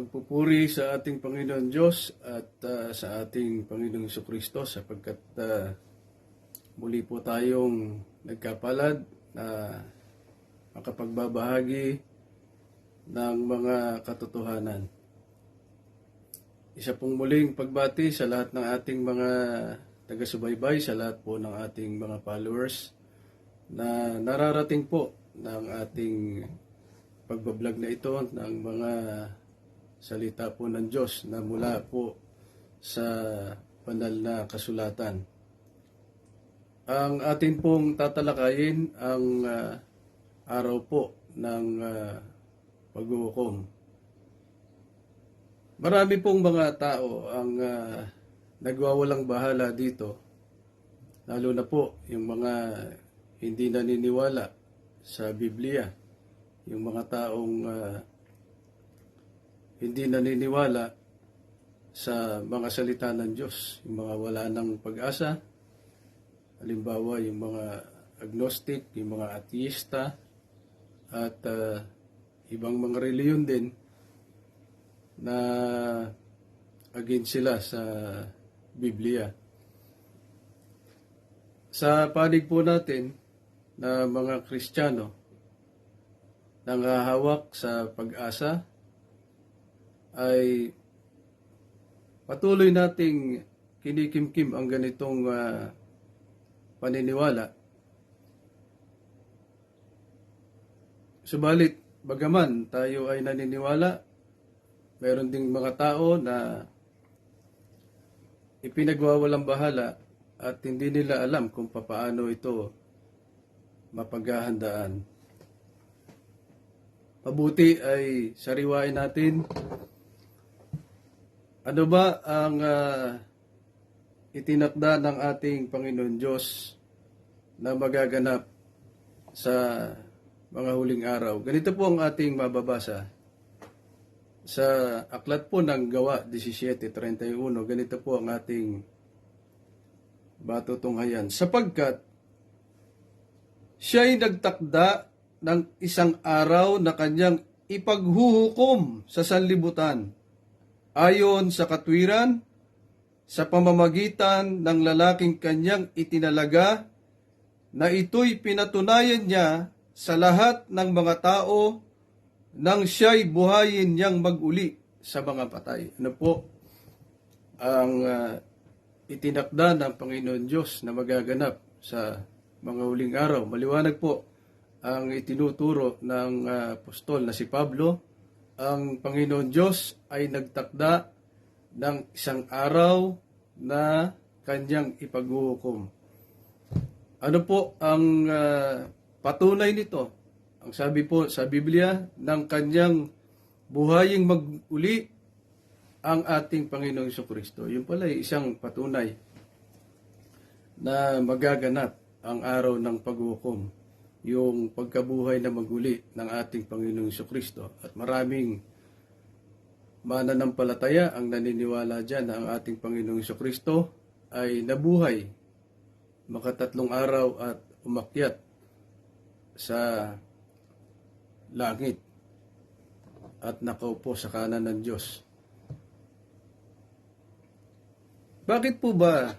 Pagpupuri sa ating Panginoon Diyos at ah, sa ating Panginoong Hesus Kristo sapagkat ah, muli po tayong nagkapalad na makapagbabahagi ng mga katotohanan. Isa pong muling pagbati sa lahat ng ating mga taga-subaybay, sa lahat po ng ating mga followers na nararating po ng ating pagbablog na ito ng mga salita po ng Diyos na mula po sa banal na kasulatan. Ang atin pong tatalakayin ang ah, araw po ng uh, paghuhukom. Marami pong mga tao ang ah, nagwawalang bahala dito, lalo na po yung mga hindi naniniwala sa Biblia, yung mga taong ah, hindi naniniwala sa mga salita ng Diyos, yung mga wala ng pag-asa, halimbawa yung mga agnostic, yung mga ateista, at ah, ibang mga reliyon din na against sila sa Biblia. Sa panig po natin na mga Kristiyano, nangahawak sa pag-asa, ay patuloy nating kinikimkim ang ganitong ah, paniniwala. Subalit, bagaman tayo ay naniniwala, meron ding mga tao na ipinagwawalang bahala at hindi nila alam kung papaano ito mapaghahandaan. Mabuti ay sariwain natin ano ba ang ah, itinakda ng ating Panginoon Diyos na magaganap sa mga huling araw? Ganito po ang ating mababasa sa aklat po ng Gawa 17.31. Ganito po ang ating batutunghayan. Sapagkat siya'y nagtakda ng isang araw na kanyang ipaghuhukom sa sanlibutan ayon sa katwiran sa pamamagitan ng lalaking kanyang itinalaga na ito'y pinatunayan niya sa lahat ng mga tao nang siya'y buhayin niyang maguli sa mga patay. Ano po ang ah, itinakda ng Panginoon Diyos na magaganap sa mga huling araw? Maliwanag po ang itinuturo ng ah, apostol na si Pablo ang Panginoon Diyos ay nagtakda ng isang araw na kanyang ipaghuhukom. Ano po ang ah, patunay nito? Ang sabi po sa Biblia, ng kanyang buhaying maguli ang ating Panginoong Kristo. Yun pala ay isang patunay na magaganap ang araw ng paghukom yung pagkabuhay na maguli ng ating Panginoong Kristo. At maraming mananampalataya ang naniniwala dyan na ang ating Panginoong Kristo ay nabuhay makatatlong araw at umakyat sa langit at nakaupo sa kanan ng Diyos. Bakit po ba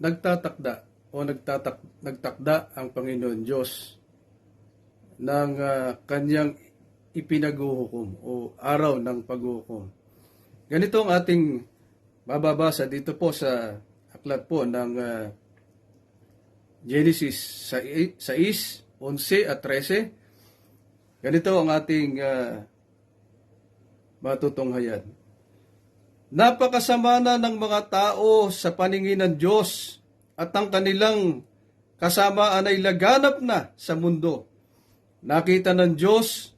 nagtatakda o nagtatak, nagtakda ang Panginoon Diyos ng ah, kanyang ipinaghuhukom o araw ng paghuhukom. Ganito ang ating mababasa dito po sa aklat po ng ah, Genesis 6, 11 at 13. Ganito ang ating ah, matutunghayan. Napakasama na ng mga tao sa paningin ng Diyos at ang kanilang kasamaan ay laganap na sa mundo. Nakita ng Diyos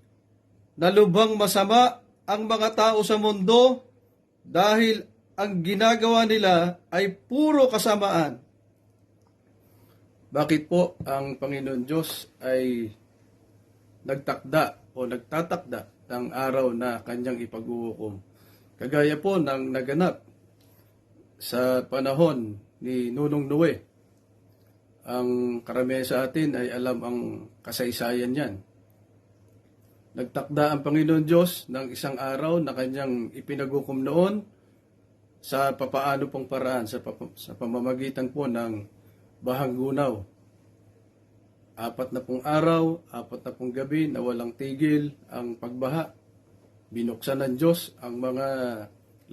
na lubhang masama ang mga tao sa mundo dahil ang ginagawa nila ay puro kasamaan. Bakit po ang Panginoon Diyos ay nagtakda o nagtatakda ng araw na kanyang ipag-uukom? Kagaya po ng naganap sa panahon ni Nunong Nue. Ang karamihan sa atin ay alam ang kasaysayan niyan. Nagtakda ang Panginoon Diyos ng isang araw na kanyang ipinagukom noon sa papaano pong paraan, sa, papa- sa pamamagitan po ng bahang gunaw. Apat na pong araw, apat na pong gabi na walang tigil ang pagbaha. Binuksan ng Diyos ang mga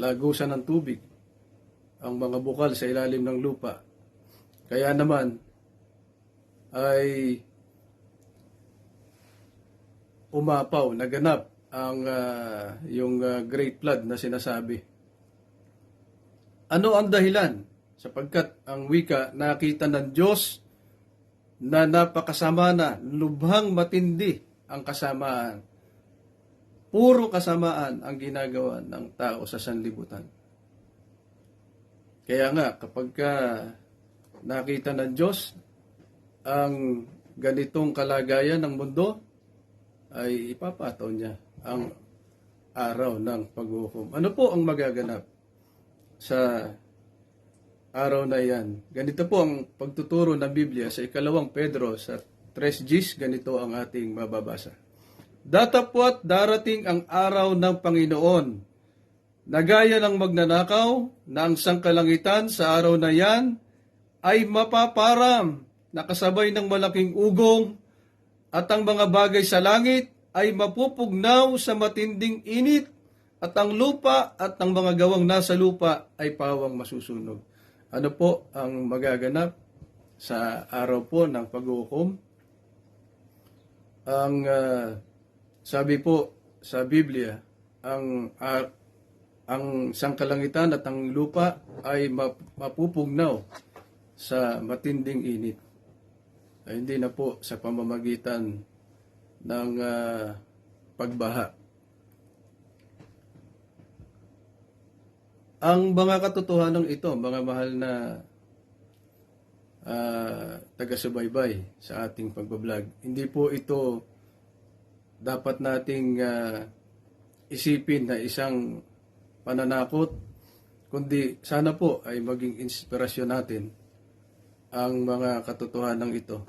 lagusan ng tubig, ang mga bukal sa ilalim ng lupa. Kaya naman ay umapaw, naganap ang ah, yung ah, great flood na sinasabi. Ano ang dahilan? Sapagkat ang wika nakita ng Diyos na napakasama na, lubhang matindi ang kasamaan. Puro kasamaan ang ginagawa ng tao sa sanlibutan. Kaya nga, kapag ka nakita ng Diyos ang ganitong kalagayan ng mundo, ay ipapataw niya ang araw ng paghukom. Ano po ang magaganap sa araw na yan? Ganito po ang pagtuturo ng Biblia sa ikalawang Pedro sa 3 Gs, ganito ang ating mababasa. Datapwat darating ang araw ng Panginoon, na gaya ng magnanakaw na ang sangkalangitan sa araw na yan ay mapaparam na kasabay ng malaking ugong at ang mga bagay sa langit ay mapupugnaw sa matinding init at ang lupa at ang mga gawang nasa lupa ay pawang masusunog. Ano po ang magaganap sa araw po ng paghukom? Ang ah, sabi po sa Biblia, ang ah, ang sangkalangitan at ang lupa ay map- mapupugnaw sa matinding init ay hindi na po sa pamamagitan ng ah, pagbaha. Ang mga katotohanan ito, mga mahal na ah, taga-subaybay sa ating pagbablog, hindi po ito dapat nating ah, isipin na isang pananakot, kundi sana po ay maging inspirasyon natin ang mga katotohanan ito.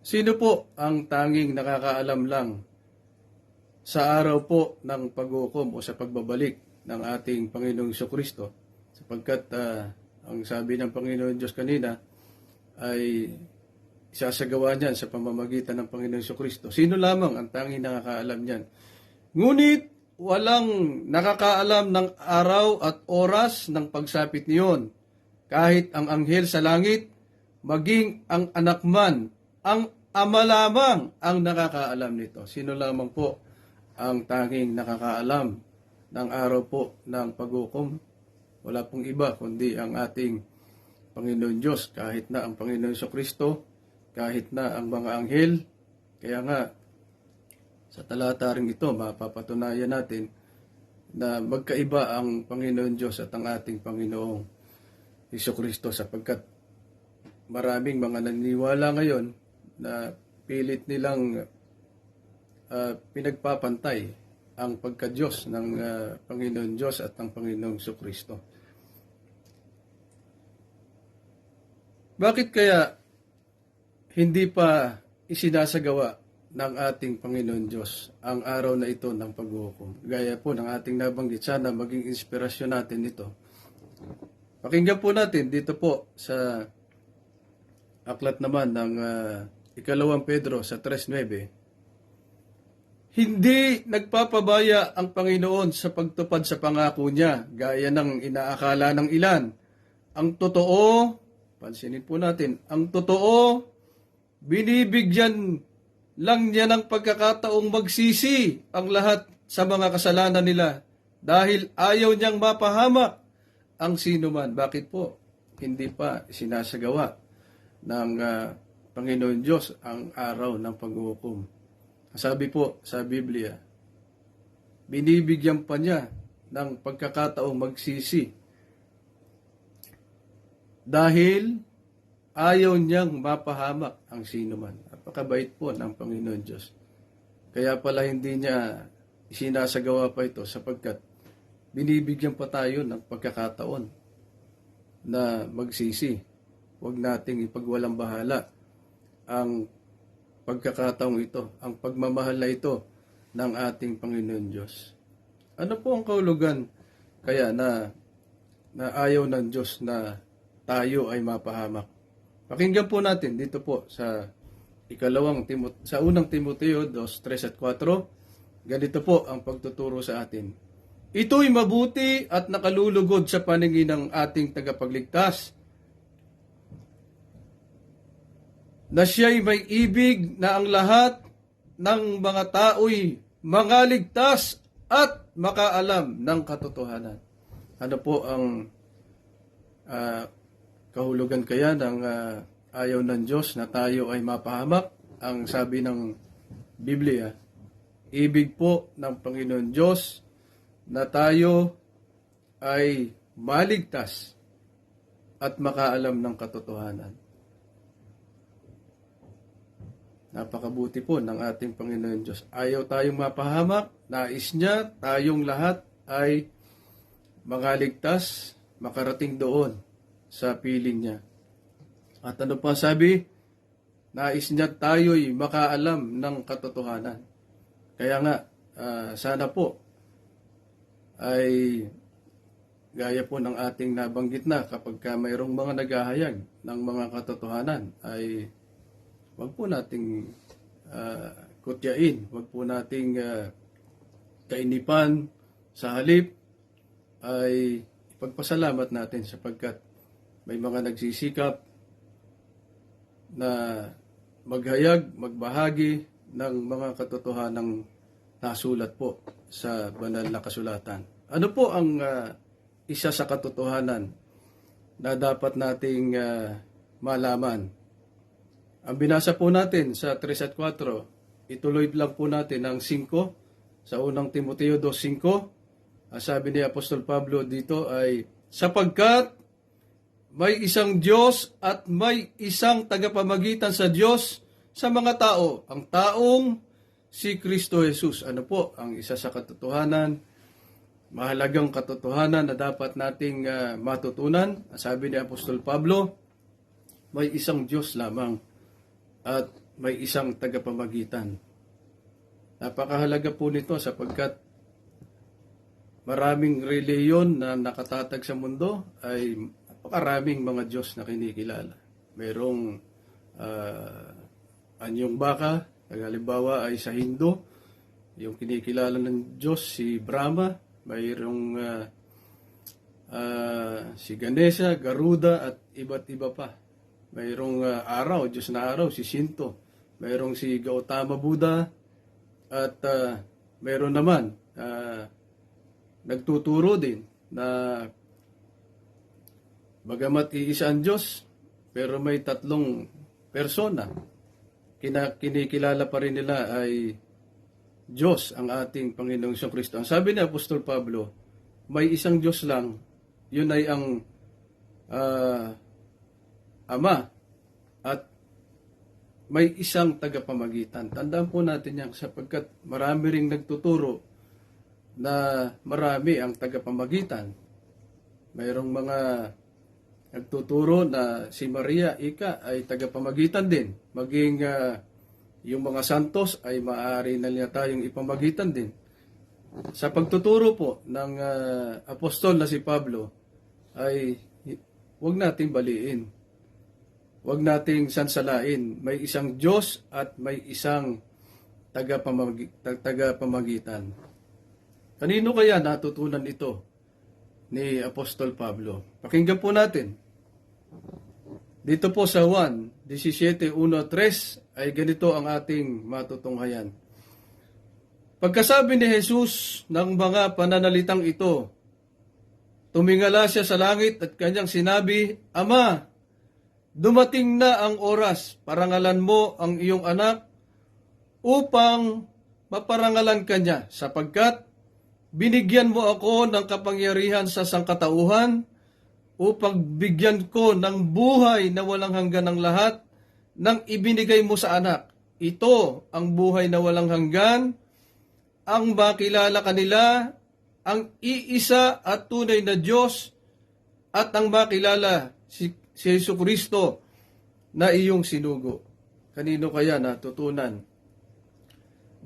Sino po ang tanging nakakaalam lang sa araw po ng paghukom o sa pagbabalik ng ating Panginoong Kristo? Sapagkat ah, ang sabi ng Panginoon Diyos kanina ay isasagawa niyan sa pamamagitan ng Panginoong Kristo. Sino lamang ang tanging nakakaalam niyan? Ngunit walang nakakaalam ng araw at oras ng pagsapit niyon kahit ang anghel sa langit, maging ang anak man, ang ama lamang ang nakakaalam nito. Sino lamang po ang tanging nakakaalam ng araw po ng paghukom? Wala pong iba kundi ang ating Panginoon Diyos, kahit na ang Panginoon Kristo, kahit na ang mga anghel. Kaya nga, sa talata rin ito, mapapatunayan natin na magkaiba ang Panginoon Diyos at ang ating Panginoong Iso Kristo sapagkat maraming mga naniniwala ngayon na pilit nilang ah, pinagpapantay ang pagka-Diyos ng ah, Panginoon Diyos at ng Panginoong Iso Kristo. Bakit kaya hindi pa isinasagawa ng ating Panginoon Diyos ang araw na ito ng paghukom? Gaya po ng ating nabanggit, sana maging inspirasyon natin ito Pakinggan po natin dito po sa aklat naman ng ah, ikalawang Pedro sa 3.9. Hindi nagpapabaya ang Panginoon sa pagtupad sa pangako niya, gaya ng inaakala ng ilan. Ang totoo, pansinin po natin, ang totoo, binibigyan lang niya ng pagkakataong magsisi ang lahat sa mga kasalanan nila dahil ayaw niyang mapahamak ang sino man. Bakit po hindi pa sinasagawa ng ah, Panginoon Diyos ang araw ng paghukom? Sabi po sa Biblia, binibigyan pa niya ng pagkakataong magsisi dahil ayaw niyang mapahamak ang sino man. Napakabait po ng Panginoon Diyos. Kaya pala hindi niya isinasagawa pa ito sapagkat binibigyan pa tayo ng pagkakataon na magsisi. Huwag nating ipagwalang bahala ang pagkakataong ito, ang pagmamahal na ito ng ating Panginoon Diyos. Ano po ang kahulugan kaya na na ayaw ng Diyos na tayo ay mapahamak? Pakinggan po natin dito po sa ikalawang Timot sa unang Timoteo 2, 3 at 4. Ganito po ang pagtuturo sa atin. Ito'y mabuti at nakalulugod sa paningin ng ating tagapagligtas na siya'y may ibig na ang lahat ng mga tao'y mangaligtas at makaalam ng katotohanan. Ano po ang ah, kahulugan kaya ng ah, ayaw ng Diyos na tayo ay mapahamak? Ang sabi ng Biblia, ibig po ng Panginoon Diyos na tayo ay maligtas at makaalam ng katotohanan. Napakabuti po ng ating Panginoon Diyos. Ayaw tayong mapahamak, nais niya tayong lahat ay makaligtas, makarating doon sa piling niya. At ano pa sabi? Nais niya tayo'y makaalam ng katotohanan. Kaya nga, ah, sana po ay gaya po ng ating nabanggit na kapag ka mayroong mga naghahayag ng mga katotohanan ay wag po nating ah, kutyain, wag po nating ah, kainipan sa halip ay ipagpasalamat natin sapagkat may mga nagsisikap na maghayag, magbahagi ng mga katotohanang nasulat po sa banal na kasulatan. Ano po ang ah, isa sa katotohanan na dapat nating ah, malaman? Ang binasa po natin sa 3 at 4, ituloy lang po natin ang 5 sa unang Timoteo 2.5. Ang sabi ni Apostol Pablo dito ay, sapagkat may isang Diyos at may isang tagapamagitan sa Diyos sa mga tao, ang taong si Kristo Jesus. Ano po ang isa sa katotohanan, mahalagang katotohanan na dapat nating ah, matutunan? Sabi ni Apostol Pablo, may isang Diyos lamang at may isang tagapamagitan. Napakahalaga po nito sapagkat maraming reliyon na nakatatag sa mundo ay napakaraming mga Diyos na kinikilala. Merong ah, anyong baka, halimbawa ay sa Hindu, yung kinikilala ng Diyos si Brahma, mayroong ah, ah, si Ganesha, Garuda at iba't iba pa. Mayroong ah, araw, Diyos na araw, si Shinto. Mayroong si Gautama Buddha at ah, mayroon naman ah, nagtuturo din na bagamat iisa ang Diyos, pero may tatlong persona. Kina, kinikilala pa rin nila ay Diyos ang ating Panginoong Isyong Kristo. Ang sabi ni Apostol Pablo, may isang Diyos lang, yun ay ang ah, Ama at may isang tagapamagitan. Tandaan po natin yan sapagkat marami ring nagtuturo na marami ang tagapamagitan. Mayroong mga nagtuturo na si Maria Ika ay tagapamagitan din. Maging ah, yung mga santos ay maaari na niya tayong ipamagitan din. Sa pagtuturo po ng ah, apostol na si Pablo ay huwag nating baliin. Huwag nating sansalain. May isang Diyos at may isang tagapamagi- tag- tagapamagitan. Kanino kaya natutunan ito ni Apostol Pablo? Pakinggan po natin. Dito po sa 1, 17.1.3 ay ganito ang ating matutunghayan. Pagkasabi ni Jesus ng mga pananalitang ito, tumingala siya sa langit at kanyang sinabi, Ama, dumating na ang oras, parangalan mo ang iyong anak upang maparangalan kanya sapagkat binigyan mo ako ng kapangyarihan sa sangkatauhan upang bigyan ko ng buhay na walang hanggan ng lahat nang ibinigay mo sa anak. Ito ang buhay na walang hanggan, ang makilala kanila, ang iisa at tunay na Diyos, at ang makilala si, si Yesu Kristo na iyong sinugo. Kanino kaya natutunan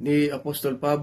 ni Apostol Pablo?